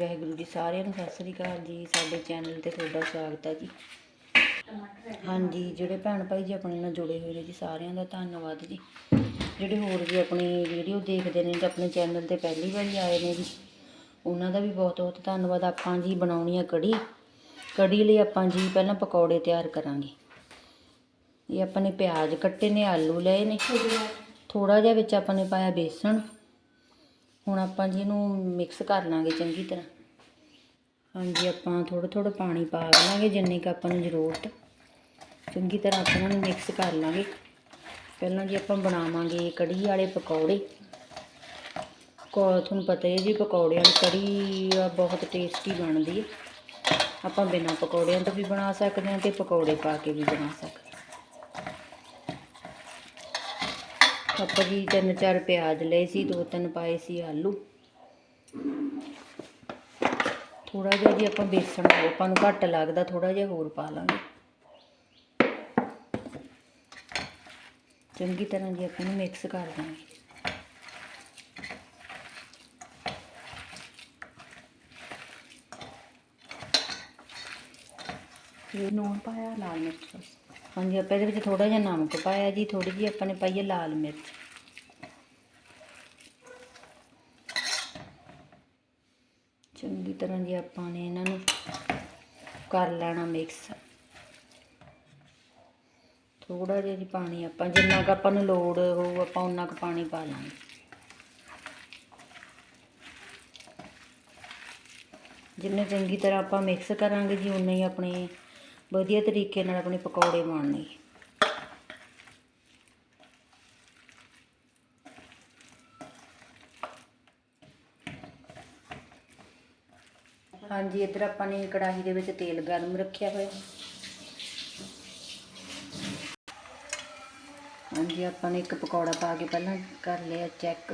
ਵਾਹਿਗੁਰੂ ਜੀ ਸਾਰਿਆਂ ਨੂੰ ਸਤਿ ਸ੍ਰੀ ਅਕਾਲ ਜੀ ਸਾਡੇ ਚੈਨਲ ਤੇ ਤੁਹਾਡਾ ਸਵਾਗਤ ਹੈ ਜੀ। ਹਾਂਜੀ ਜਿਹੜੇ ਭੈਣ ਭਾਈ ਜੀ ਆਪਣੇ ਨਾਲ ਜੁੜੇ ਹੋਏ ਨੇ ਜੀ ਸਾਰਿਆਂ ਦਾ ਧੰਨਵਾਦ ਜੀ। ਜਿਹੜੇ ਹੋਰ ਵੀ ਆਪਣੀ ਵੀਡੀਓ ਦੇਖਦੇ ਨੇ ਤੇ ਆਪਣੇ ਚੈਨਲ ਤੇ ਪਹਿਲੀ ਵਾਰੀ ਆਏ ਨੇ ਜੀ ਉਹਨਾਂ ਦਾ ਵੀ ਬਹੁਤ ਬਹੁਤ ਧੰਨਵਾਦ। ਆਪਾਂ ਜੀ ਬਣਾਉਣੀ ਆ ਕੜੀ ਕੜੀ ਲਈ ਆਪਾਂ ਜੀ ਪਹਿਲਾਂ ਪਕੌੜੇ ਤਿਆਰ ਕਰਾਂਗੇ। ਇਹ ਆਪਾਂ ਨੇ ਪਿਆਜ਼ ਕੱਟੇ ਨੇ ਆਲੂ ਲਏ ਨੇ। ਥੋੜਾ ਜਿਹਾ ਵਿੱਚ ਆਪਾਂ ਨੇ ਪਾਇਆ ਬੇਸਣ। ਹੁਣ ਆਪਾਂ ਜੀ ਇਹਨੂੰ ਮਿਕਸ ਕਰ ਲਾਂਗੇ ਚੰਗੀ ਤਰ੍ਹਾਂ। ਹਾਂਜੀ, ਆਪਾਂ ਥੋੜਾ ਥੋੜਾ ਪਾਣੀ ਪਾ ਲਾਂਗੇ ਜਿੰਨੀ ਕੁ ਆਪਾਂ ਨੂੰ ਜ਼ਰੂਰਤ। ਚੰਗੀ ਤਰ੍ਹਾਂ ਆਪਾਂ ਇਹਨਾਂ ਨੂੰ ਮਿਕਸ ਕਰ ਲਾਂਗੇ। ਪਹਿਲਾਂ ਜੀ ਆਪਾਂ ਬਣਾਵਾਂਗੇ ਕੜੀ ਵਾਲੇ ਪਕੌੜੇ। ਕੋ, ਤੁਹਾਨੂੰ ਪਤਾ ਹੀ ਹੈ ਜੀ ਪਕੌੜਿਆਂ ਦੀ ਕੜੀ ਬਹੁਤ ਟੇਸਟੀ ਬਣਦੀ ਹੈ। ਆਪਾਂ ਬਿਨਾਂ ਪਕੌੜਿਆਂ ਤੋਂ ਵੀ ਬਣਾ ਸਕਦੇ ਹਾਂ ਤੇ ਪਕੌੜੇ ਪਾ ਕੇ ਵੀ ਬਣਾ ਸਕਦੇ ਆਪਾਂ ਜੀ ਤਿੰਨ ਚਾਰ ਪਿਆਜ਼ ਲਏ ਸੀ, ਦੋ ਤਿੰਨ ਪਾਏ ਸੀ ਆਲੂ। ਥੋੜਾ ਜਿਹਾ ਜੀ ਆਪਾਂ ਬੇਸਣ ਆਪਾਂ ਨੂੰ ਘੱਟ ਲੱਗਦਾ ਥੋੜਾ ਜਿਹਾ ਹੋਰ ਪਾ ਲਾਂਗੇ। ਚੰਗੀ ਤਰ੍ਹਾਂ ਜੀ ਆਪਾਂ ਨੂੰ ਮਿਕਸ ਕਰ ਦਾਂਗੇ ਇਹ ਨੂਣ ਪਾਇਆ, ਲਾਲ ਮਿਰਚ ਹਾਂਜੀ, ਆਪਾਂ ਇਹਦੇ ਵਿੱਚ ਥੋੜਾ ਜਿਹਾ ਨਮਕ ਪਾਇਆ ਜੀ ਥੋੜੀ ਜਿਹੀ ਆਪਾਂ ਨੇ ਪਾਈ ਹੈ ਲਾਲ ਮਿਰਚ। ਚੰਗੀ ਤਰ੍ਹਾਂ ਜੀ ਆਪਾਂ ਨੇ ਇਹਨਾਂ ਨੂੰ ਕਰ ਲੈਣਾ ਮਿਕਸ। ਥੋੜਾ ਜਿਹਾ ਜੀ ਪਾਣੀ ਆਪਾਂ, ਜਿੰਨਾ ਕੁ ਆਪਾਂ ਨੂੰ ਲੋੜ ਹੋਊ, ਆਪਾਂ ਉਨਾ ਕੁ ਪਾਣੀ ਪਾ ਲਾਂਗੇ। ਜਿੰਨੇ ਚੰਗੀ ਤਰ੍ਹਾਂ ਆਪਾਂ ਮਿਕਸ ਕਰਾਂਗੇ ਜੀ ਉਨੇ ਹੀ ਆਪਣੇ ਵਧੀਆ ਤਰੀਕੇ ਨਾਲ ਆਪਣੇ ਪਕੌੜੇ ਬਣਨਗੇ ਹਾਂਜੀ, ਇੱਧਰ ਆਪਾਂ ਨੇ ਕੜਾਹੀ ਦੇ ਵਿੱਚ ਤੇਲ ਗਰਮ ਰੱਖਿਆ ਹੋਇਆ। ਹਾਂਜੀ, ਆਪਾਂ ਨੇ ਇੱਕ ਪਕੌੜਾ ਪਾ ਕੇ ਪਹਿਲਾਂ ਕਰ ਲਿਆ ਚੈੱਕ।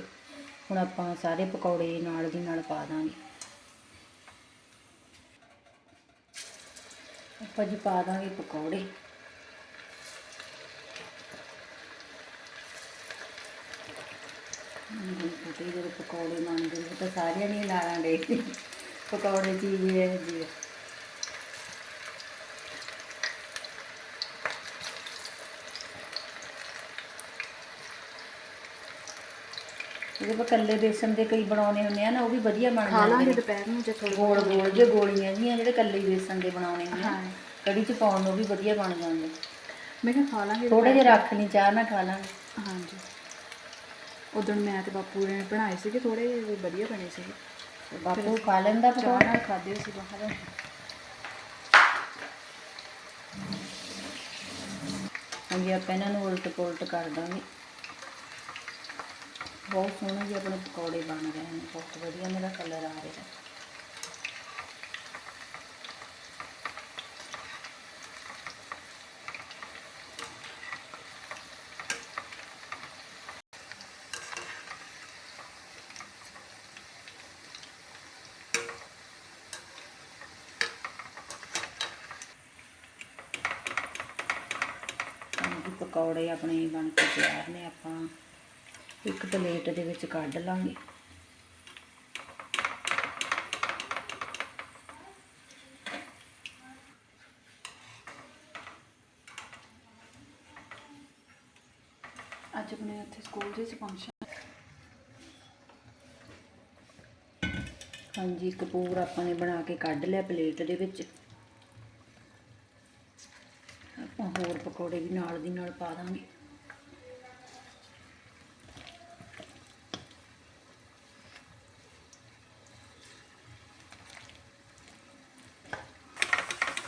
ਹੁਣ ਆਪਾਂ ਸਾਰੇ ਪਕੌੜੇ ਨਾਲ ਦੀ ਨਾਲ ਪਾ ਦਾਂਗੇ। ਆਪਾਂ ਜੀ ਪਾ ਦਾਂਗੇ ਪਕੌੜੇ। ਛੋਟੇ ਪਕੌੜੇ ਮੰਗਦੇ ਨੇ, ਤਾਂ ਸਾਰਿਆਂ ਨੇ ਲਾਣਾ ਦੇ ਪਕੌੜੇ ਚੀਜ਼ ਇਹ ਜੀ ਪਰ ਕੱਲੇ ਬੇਸਣ ਦੇ ਕਈ ਬਣਾਉਣੇ ਹੁੰਦੇ ਆ ਨਾ ਉਹ ਵੀ ਵਧੀਆ ਬਣ ਖਾ ਜਾਂਦੇ ਲਾਂਗੇ ਨੇ। ਦੁਪਹਿਰ ਨੂੰ ਜੇ ਥੋੜੀ ਗੋਲ ਗੋਲ ਜਿਹੇ ਗੋਲੀਆਂ ਜੀਆਂ ਜਿਹੜੇ ਕੱਲੇ ਬੇਸਣ ਦੇ ਬਣਾਉਣੇ ਹੁੰਦੇ ਆ ਹਾਂ। ਕੜੀ ਚ ਪਾਉਣ ਨੂੰ ਵੀ ਵਧੀਆ ਬਣ ਜਾਂਦੇ। ਮੈਂ ਕਿਹਾ ਖਾ ਲਾਂਗੇ ਥੋੜੇ ਜਿਹਾ ਰੱਖ ਲਈ ਚਾਹ ਨਾਲ ਖਾ ਲਾਂਗੇ। ਹਾਂਜੀ। ਉਦੋਂ ਮੈਂ ਤੇ ਬਾਪੂ ਨੇ ਬਣਾਏ ਸੀਗੇ ਥੋੜੇ ਵਧੀਆ ਬਣੇ ਸੀਗੇ। ਬਾਪੂ ਖਾ ਲੈਂਦਾ ਚਾਹ ਪਕੌੜਾ ਨਾਲ ਖਾਦੇ ਸੀ ਬਾਹਰ। ਹਾਂਜੀ ਆਪਾਂ ਇਹਨਾਂ ਨੂੰ ਉਲਟ ਪੁਲਟ ਕਰ ਦਾਂਗੇ। ਬਹੁਤ ਸੋਹਣੇ ਜਿਹੇ ਆਪਣੇ ਪਕੌੜੇ ਬਣ ਗਏ ਨੇ, ਬਹੁਤ ਵਧੀਆ ਮੇਰਾ ਕਲਰ ਆ ਰਿਹਾ। ਪਕੌੜੇ ਆਪਣੇ ਬਣ ਕੇ ਤਿਆਰ ਨੇ ਆਪਾਂ। ਇੱਕ ਪਲੇਟ ਦੇ ਵਿੱਚ ਕੱਢ ਲਾਂਗੇ। ਅੱਜ ਆਪਣੇ ਉੱਥੇ ਸਕੂਲ ਦੇ ਵਿੱਚ ਫੰਕਸ਼ਨ ਹਾਂਜੀ, ਇੱਕ ਪੂਰਾ ਆਪਾਂ ਨੇ ਬਣਾ ਕੇ ਕੱਢ ਲਿਆ ਪਲੇਟ ਦੇ ਵਿੱਚ। ਆਪਾਂ ਹੋਰ ਪਕੌੜੇ ਵੀ ਨਾਲ ਦੀ ਨਾਲ ਪਾ ਦਾਂਗੇ।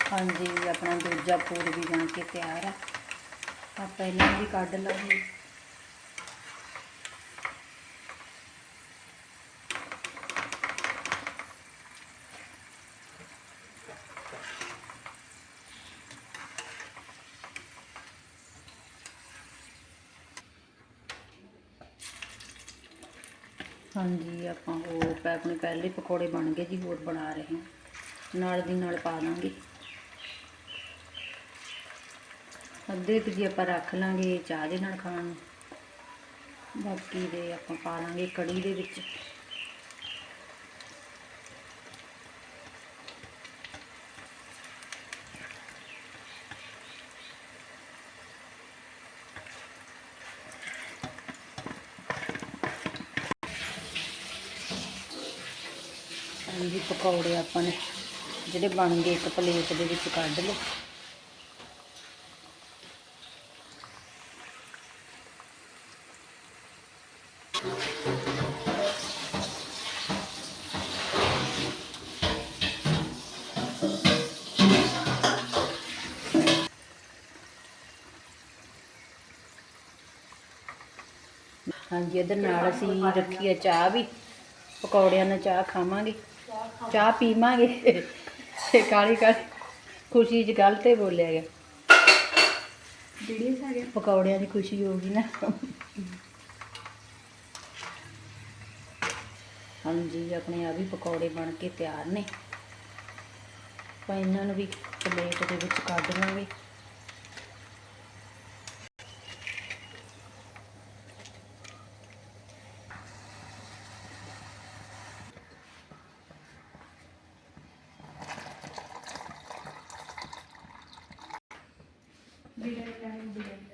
ਹਾਂਜੀ, ਆਪਣਾ ਦੂਜਾ ਪੂਰ ਵੀ ਬਣ ਕੇ ਤਿਆਰ ਆ। ਆਪਾਂ ਇਹਨਾਂ ਵੀ ਕੱਢ ਲਵਾਂਗੇ ਹਾਂਜੀ, ਆਪਾਂ ਹੋਰ ਆਪਣੇ ਪਹਿਲੇ ਪਕੌੜੇ ਬਣ ਗਏ ਜੀ, ਹੋਰ ਬਣਾ ਰਹੇ ਹਾਂ। ਨਾਲ ਦੀ ਨਾਲ ਪਾ ਦਾਂਗੇ। ਅੱਧੇ ਕੁ ਜੀ ਆਪਾਂ ਰੱਖ ਲਾਂਗੇ ਚਾਹ ਦੇ ਨਾਲ ਖਾਣ ਨੂੰ। ਬਾਕੀ ਦੇ ਆਪਾਂ ਪਾ ਲਾਂਗੇ ਕੜੀ ਦੇ ਵਿੱਚ। ਜੀ ਪਕੌੜੇ ਆਪਾਂ ਨੇ ਜਿਹੜੇ ਬਣ ਗਏ, ਇੱਕ ਪਲੇਟ ਦੇ ਵਿੱਚ ਕੱਢ ਲਓ ਹਾਂਜੀ ਇਹਦੇ ਨਾਲ ਅਸੀਂ ਰੱਖੀ ਹੈ ਚਾਹ ਵੀ। ਪਕੌੜਿਆਂ ਨਾਲ ਚਾਹ ਖਾਵਾਂਗੇ। ਚਾਹ ਪੀਵਾਂਗੇ। ਤੇ ਕਾਲੀ ਕਾਲੀ ਖੁਸ਼ੀ ਚ ਗੱਲ ਤੇ ਬੋਲਿਆ ਆ ਗਿਆ ਪਕੌੜਿਆਂ ਦੀ ਖੁਸ਼ੀ ਹੋ ਗਈ ਨਾ। ਹਾਂਜੀ ਆਪਣੇ ਆ ਵੀ ਪਕੌੜੇ ਬਣ ਕੇ ਤਿਆਰ ਨੇ। ਆਪਾਂ ਇਹਨਾਂ ਨੂੰ ਵੀ ਪਲੇਟ ਦੇ ਵਿੱਚ ਕੱਢ ਲਾਂਗੇ। ਵੀਡੀਓ